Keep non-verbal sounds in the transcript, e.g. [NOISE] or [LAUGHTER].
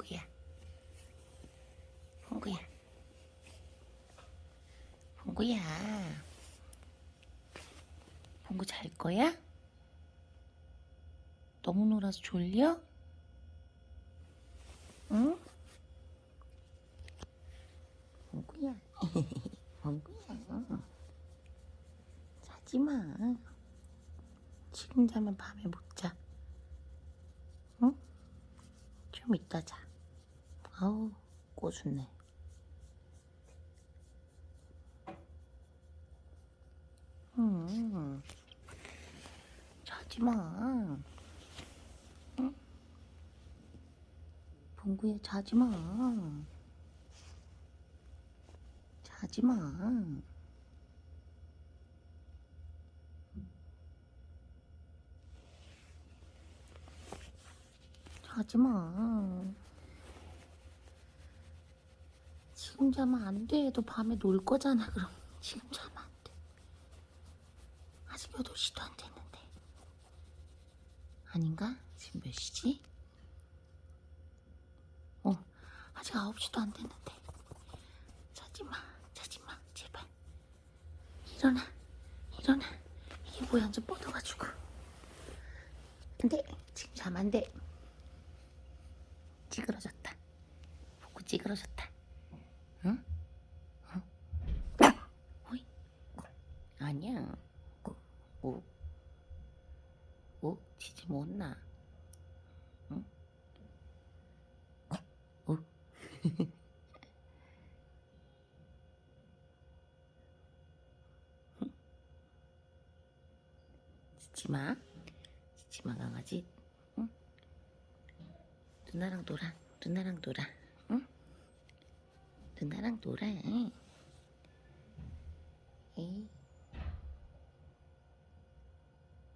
봉구야. 봉구야. 봉구야. 봉구 잘 거야? 너무 놀아서 졸려? 응? 봉구야. 봉구야. [LAUGHS] 자지 마. 지금 자면 밤에 못 자. 응? 좀 이따 자. 아우, 꼬순네. 응. 자지 마. 응? 봉구야, 자지 마. 자지 마. 자지 마. 지금 자면 안 돼. 너 밤에 놀 거잖아, [LAUGHS] 그럼. 지금 자면 안 돼. 아직 8시도 안 됐는데. 아닌가? 지금 몇 시지? 어, 아직 9시도 안 됐는데. 자지 마, 자지 마, 제발. 일어나, 일어나. 이게 뭐야, 완전 뻗어가지고. 안 돼. 지금 자면 안 돼. 찌그러졌다. 복구 찌그러졌다. 응? 어? 어이? 아니야. 오. 오, 지지 못나. 응? 오. 지지마. 지지마 강아지. 응? 누나랑 놀아. 누나랑 놀아. 응? 누나랑 놀아. 에이.